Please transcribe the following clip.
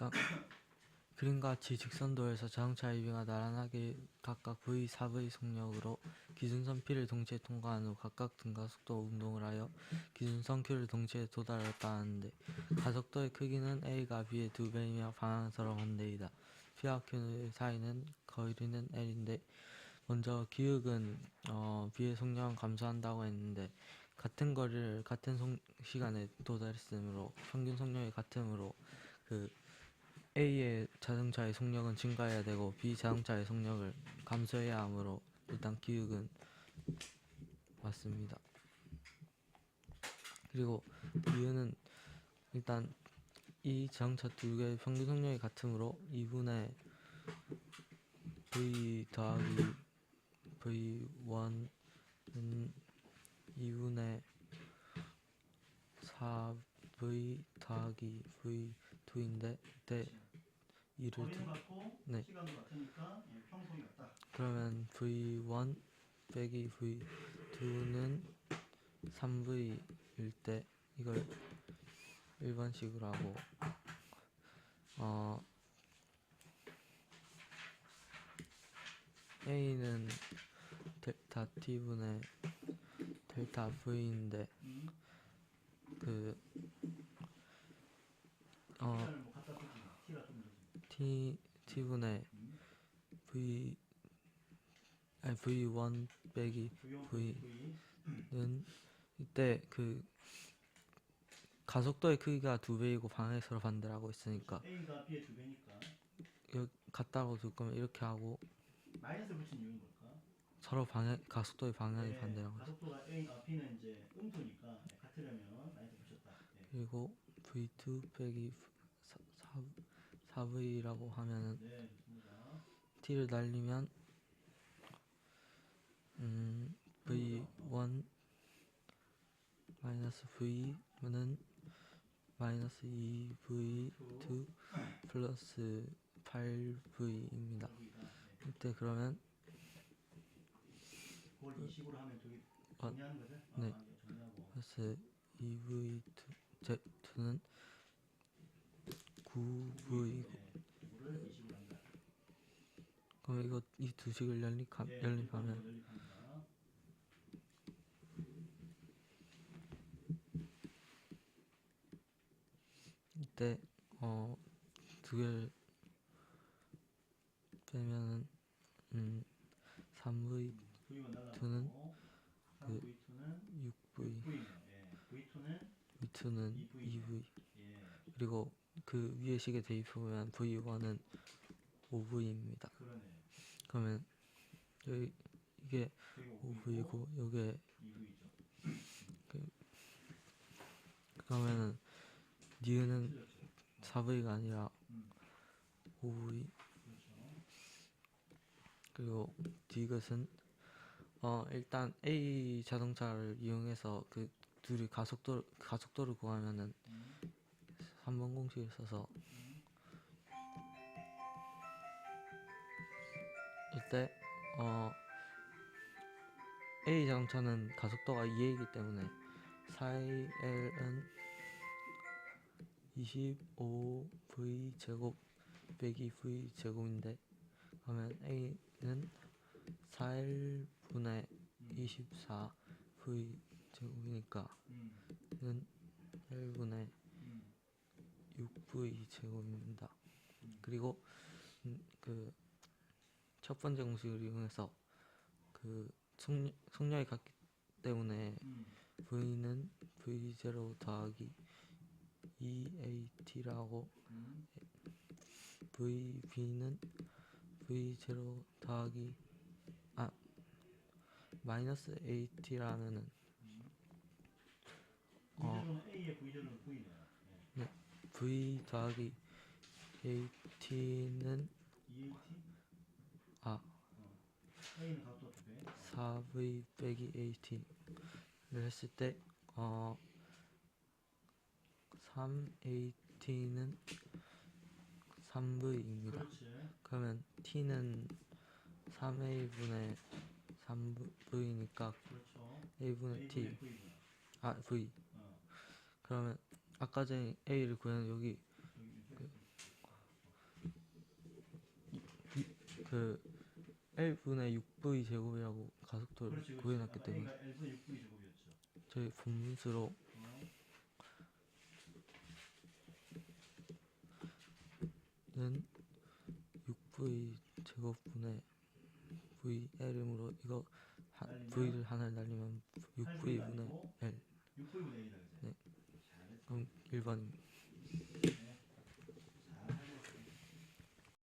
일단 그림같이 직선도에서 자동차의 위가 나란하게 각각 V, 4V 속력으로 기준선 P를 동시에 통과한 후 각각 등가 속도 운동을 하여 기준선 Q를 동시에 도달했다 하는데 가속도의 크기는 A가 B의 두 배이며 방향은 서로 반대이다. P와 Q 사이는 거리는 L인데 먼저 기울은 어, B의 속력은 감소한다고 했는데 같은 거리를 같은 속, 시간에 도달했으므로 평균 속력이 같으므로 그 A의 자동차의 속력은 증가해야 되고 B 자동차의 속력을 감소해야 하므로 일단 기울은 맞습니다. 그리고 이유는 일단 이 자동차 두 개의 평균 속력이 같으므로 2분의 V 더하기 V1은 2분의 4V 더하기 V2인데 이때 이를 두- 네. 예. 그러면 V1 빼기 V2는 3V일 때 이걸 일반식으로 하고 어 A는 델타 T분의 델타 V인데 음. 그 어, T T분의 음. V 아니 V1 빼기 V1 V. V 는 이때 그 가속도의 크기가 두 배이고 방향이 서로 반대라고 했으니까 A가 B의 두 배니까 여기 같다고 둘 거면 이렇게 하고 마이너스 붙인 이유는 뭘까? 서로 방향 가속도의 방향이 네, 반대라고. 가속도가 A, 아, B는 이제 음수니까 예, 같으려면 마이너스 붙였다. 예. 그리고 V2 빼기 4, 4V라고 하면은. T를 날리면 음 V1 마이너스 V는 마이너스 2V2 플러스 8V입니다. 여기가 네. 이때 그러면 그걸 20으로 하면 저기 어? 네. 플러스 2V2 Z2는 9V이고 네, 이거를 20으로 한다. 그럼 이거 이 두 식을 연립하, 예, 연립하면. 이때 어 두 개를 빼면은 음 3V V만 날라가고 V는 그 3V2는 6V V네요. 예. V2는 V2는 2V. 2V 예. 그리고 그 위에 식에 대입해보면 V1은 5V입니다. 그러네. 그러면 여기 이게 되게 5V고 요게 2V죠. 그러면은 니은은 틀렸죠. 4V가 아니라 음. 5V 그렇죠. 그리고 디귿은 어 일단 A 자동차를 이용해서 그 둘이 가속도 가속도를 구하면은 음. 3번 공식을 써서 이때 어 A 자동차는 가속도가 2이기 때문에 4L은 25V 제곱 빼기 V 제곱인데 그러면 A는 4L분의 24V 제곱이니까 음. 는 1분의 음. 6V 제곱입니다. 음. 그리고 음, 그첫 번째 공식을 이용해서 그 속력, 속력이 같기 때문에 음. V는 V0 더하기 2AT라고 음. VB는 V0 더하기 아 마이너스 AT라면은 어. A의 V네요. 예. V 더하기 AT는 2AT? 아 어. A는 각도 두 배. 4V 빼기 AT를 했을 때, 어, 3AT는 3V입니다. 그렇지. 그러면 T는 3A분의 3V니까 그렇죠. A분의 T. 아, V. 어. 그러면 아까 전에 A를 구하는 여기 그, 그 L분의 6V 제곱이라고 가속도를 그렇지, 그렇지. 구해놨기 때문에 저희 분수로 는 6V 제곱분의 VL으로 이거 하, V를 하나를 날리면 6V분의 L One.